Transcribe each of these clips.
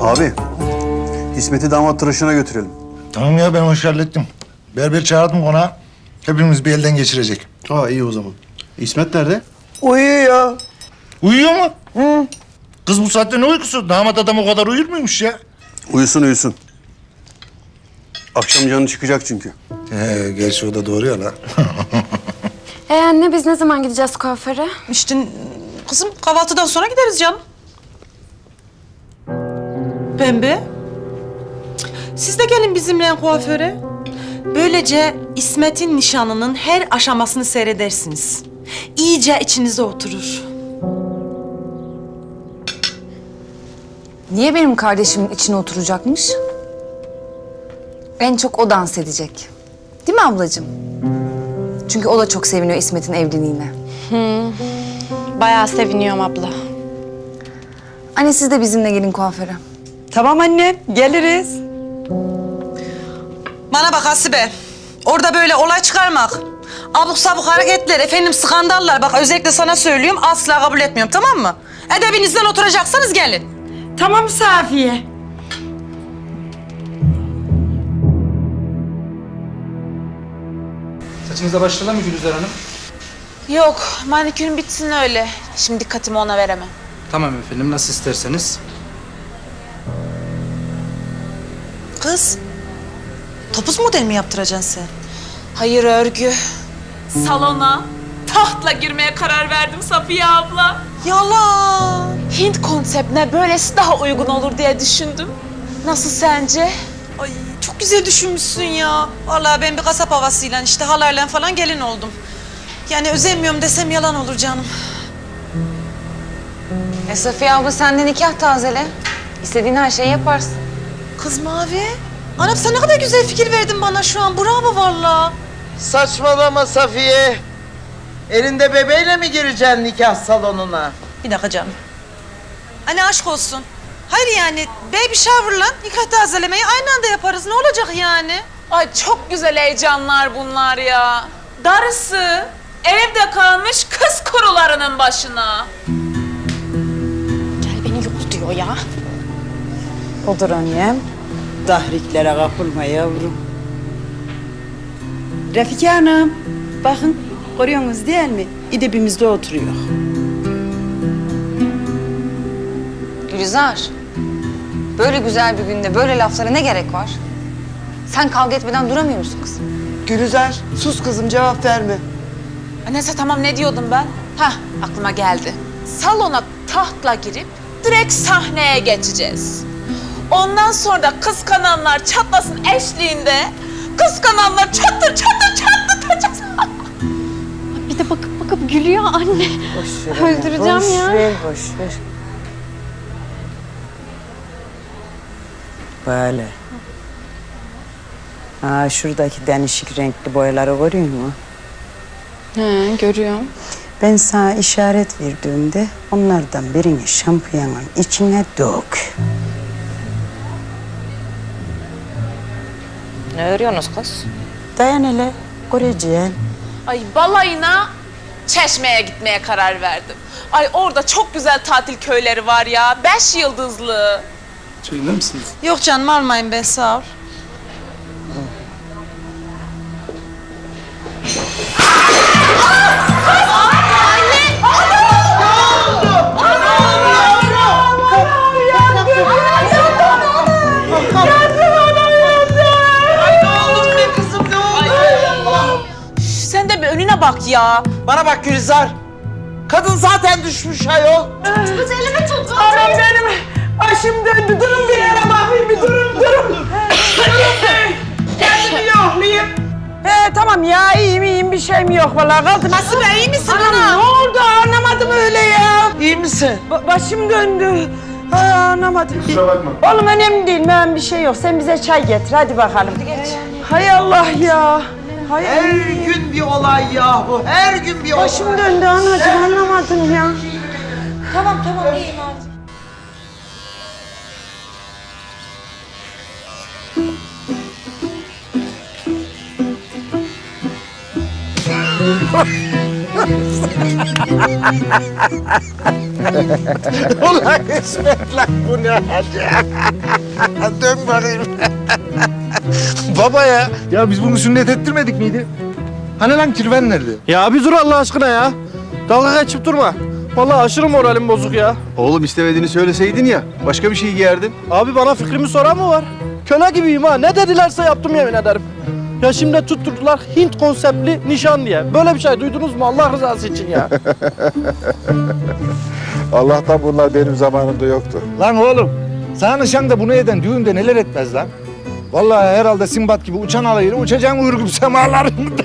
Abi, İsmet'i damat tıraşına götürelim. Tamam ya ben o işi hallettim. Berber çağırdım ona. Hepimiz bir elden geçirecek. Ha iyi o zaman. İsmet nerede? Uyuyor ya. Uyuyor mu? Hı. Kız bu saatte ne uykusu? Damat adam o kadar uyur muymuş ya? Uyusun uyusun. Akşam canı çıkacak çünkü. He, gerçi o da doğru ya lan. E anne biz ne zaman gideceğiz kuaföre? İşte kızım kahvaltıdan sonra gideriz canım. Pembe. Siz de gelin bizimle kuaföre. Böylece İsmet'in nişanının her aşamasını seyredersiniz. İyice içinize oturur. Niye benim kardeşimin içine oturacakmış? En çok o dans edecek. Değil mi ablacığım? Çünkü o da çok seviniyor İsmet'in evliliğine. Bayağı seviniyorum abla. Anne siz de bizimle gelin kuaföre. Tamam anne geliriz. Bana bak Hasibe. Orada böyle olay çıkarmak, abuk sabuk hareketler, efendim skandallar. Bak özellikle sana söylüyorum asla kabul etmiyorum tamam mı? Edebinizden oturacaksanız gelin. Tamam Safiye. Saçınıza başlayalım mı Gülizar Hanım? Yok, manikürüm bitsin öyle. Şimdi dikkatimi ona veremem. Tamam efendim, nasıl isterseniz. Kız, topuz model mi yaptıracaksın sen? Hayır örgü. Salona tahtla girmeye karar verdim Safiye abla. Yalan. Hint konseptine böylesi daha uygun olur diye düşündüm. Nasıl sence? Ay çok güzel düşünmüşsün ya. Vallahi ben bir kasap havasıyla işte halarla falan gelin oldum. Yani özenmiyorum desem yalan olur canım. E Safiye abla sen de nikah tazele. İstediğin her şeyi yaparsın. Kız Mavi. Anam sen ne kadar güzel fikir verdin bana şu an. Bravo vallahi. Saçmalama Safiye. Elinde bebeğle mi gireceksin nikah salonuna? Bir dakika canım. Anne aşk olsun. Hayır yani baby shower'la nikah tazelemeyi aynı anda yaparız. Ne olacak yani? Ay çok güzel heyecanlar bunlar ya. Darısı evde kalmış kız kurularının başına. Gel beni yol diyor ya. Odur annem. Tahriklere kapılma yavrum. Refika Hanım, bakın görüyorsunuz değil mi? İdibimizde oturuyor. Gülizar. Böyle güzel bir günde böyle laflara ne gerek var? Sen kavga etmeden duramıyor musun kızım? Gülizar, sus kızım cevap verme. Ay, Neyse tamam ne diyordum ben? Hah aklıma geldi. Salona tahtla girip direkt sahneye geçeceğiz. Ondan sonra da kıskananlar çatlasın eşliğinde kıskananlar çatır çatır çatlatacağız. Bir de bakıp bakıp gülüyor anne. Öldüreceğim boş ya. ver, boş ver. Böyle. Aa, şuradaki denişik renkli boyaları görüyor musun? He görüyorum. Ben sana işaret verdiğimde onlardan birini şampuyanın içine dök. Ne örüyorsunuz kız? Dayan hele, göreceksin. Ay balayına Çeşme'ye gitmeye karar verdim. Ay orada çok güzel tatil köyleri var ya. Beş yıldızlı. Çayınlar mısınız? Yok canım almayın be sağ ol. Ya. Bana bak Gülizar. Kadın zaten düşmüş ayol. Anam benim başım döndü. Durun bir yere bakayım bir durun durun. Kendimi yoklayayım. He tamam ya iyiyim iyiyim bir şeyim yok vallahi kaldım. Hasibe iyi misin Anam ne ana? oldu anlamadım öyle ya. İyi misin? Ba- başım döndü. Ha, anlamadım. Kusura bakma. Oğlum önemli değil mühim bir şey yok. Sen bize çay getir hadi bakalım. Hay Allah ya. Hay Her gün bir olay yahu. Her gün bir olay. Başım döndü anacığım anlamadım ya. Tamam tamam iyiyim artık. Ulan İsmet lan bu ne hadi? Dön bakayım. Baba ya. Ya biz bunu sünnet ettirmedik miydi? Hani lan kirven nerede? Ya bir dur Allah aşkına ya. Dalga geçip durma. Vallahi aşırı moralim bozuk ya. Oğlum istemediğini söyleseydin ya. Başka bir şey giyerdin. Abi bana fikrimi soran mı var? Köle gibiyim ha. Ne dedilerse yaptım yemin ederim. Ya şimdi tutturdular Hint konseptli nişan diye. Böyle bir şey duydunuz mu Allah rızası için ya? Allah'tan bunlar benim zamanımda yoktu. Lan oğlum. Sana nişanda bunu eden düğünde neler etmez lan? Vallahi herhalde Simbat gibi uçan alayını uçacağın uyurgup semalarında.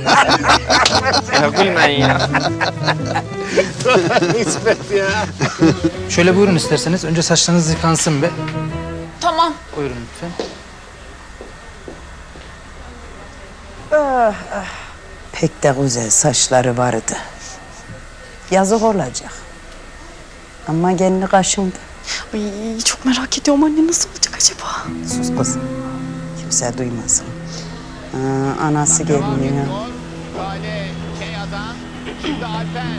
ya gülmeyin ya. İsmet ya. Şöyle buyurun isterseniz. Önce saçlarınız yıkansın be. Tamam. Buyurun lütfen. Pek de güzel saçları vardı. Yazık olacak. Ama kendi kaşındı. Ay çok merak ediyorum anne nasıl olacak acaba? Sus kız. Kimse duymasın. Aa, anası geliyor. Kale Keya'dan şimdi Alper.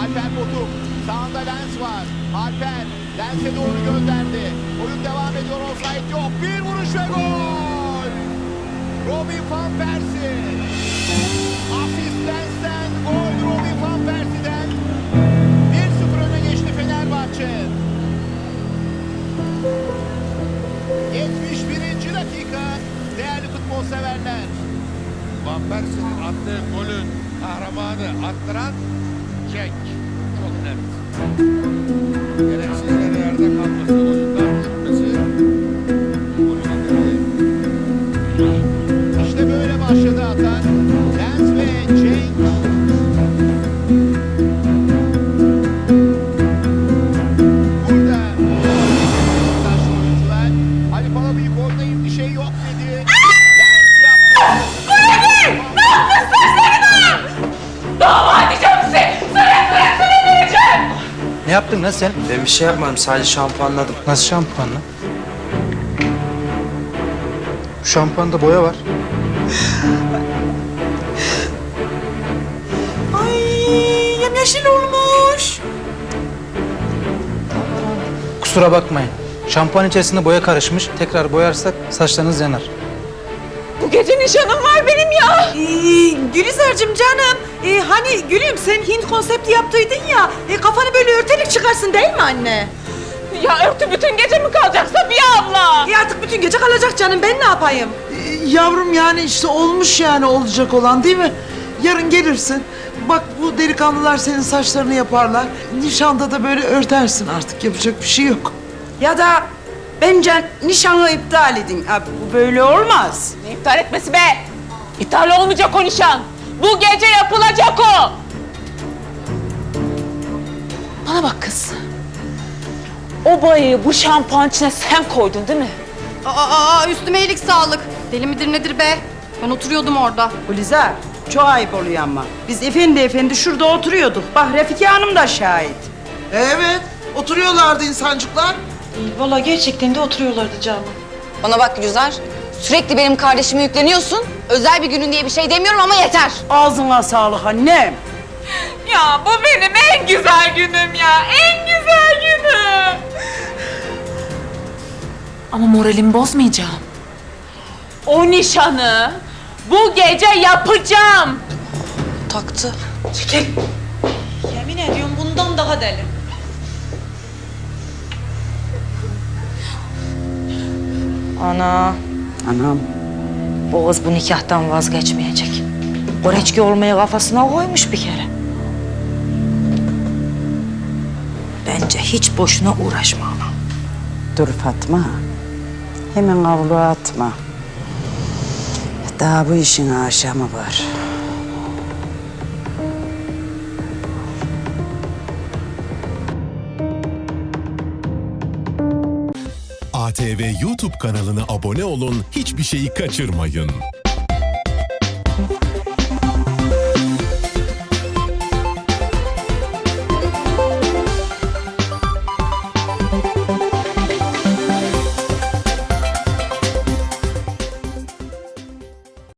Alper Botuk. Sağında Lens var. Alper Lens'e doğru gönderdi. Oyun devam ediyor. Offside yok. Bir vuruş ve gol. Robin van Persie. Asist Lens'ten gol Robin van Persie'den. Van Persie'nin attığı golün kahramanı attıran Cenk. Çok net. Ne yaptın lan sen? Ben bir şey yapmadım sadece şampuanladım. Nasıl şampuan lan? Şu şampuanda boya var. Ay yemyeşil olmuş. Kusura bakmayın. Şampuan içerisinde boya karışmış. Tekrar boyarsak saçlarınız yanar. Bu gece nişanım var benim ya. Ee, Gülizar'cığım canım. ee, hani gülüm sen Hint konsepti yaptıydın ya. E, kafanı örterek çıkarsın değil mi anne? Ya örtü bütün gece mi kalacak Safiye abla? E artık bütün gece kalacak canım ben ne yapayım? Yavrum yani işte olmuş yani olacak olan değil mi? Yarın gelirsin. Bak bu delikanlılar senin saçlarını yaparlar. Nişanda da böyle örtersin artık yapacak bir şey yok. Ya da bence nişanı iptal edin. Abi, bu böyle olmaz. Ne iptal etmesi be? İptal olmayacak o nişan. Bu gece yapılacak o. Bana bak kız. O bayıyı bu şampuan içine sen koydun değil mi? Aa, aa üstüme iyilik sağlık. Deli midir nedir be? Ben oturuyordum orada. Gülizar çok ayıp oluyor ama. Biz efendi efendi şurada oturuyorduk. Bak Refika Hanım da şahit. Evet oturuyorlardı insancıklar. Vallahi gerçekten de oturuyorlardı canım. Bana bak Gülizar. Sürekli benim kardeşime yükleniyorsun. Özel bir günün diye bir şey demiyorum ama yeter. Ağzına sağlık annem. Ya bu benim en güzel günüm ya. En güzel günüm. Ama moralimi bozmayacağım. O nişanı bu gece yapacağım. Taktı. Çekil. Yemin ediyorum bundan daha deli. Ana. Anam. Bu kız bu nikahtan vazgeçmeyecek. Koreçki olmayı kafasına koymuş bir kere. Bence hiç boşuna uğraşma ana. Dur Fatma. Hemen avluya atma. Daha bu işin aşamı var. ATV YouTube kanalına abone olun, hiçbir şeyi kaçırmayın.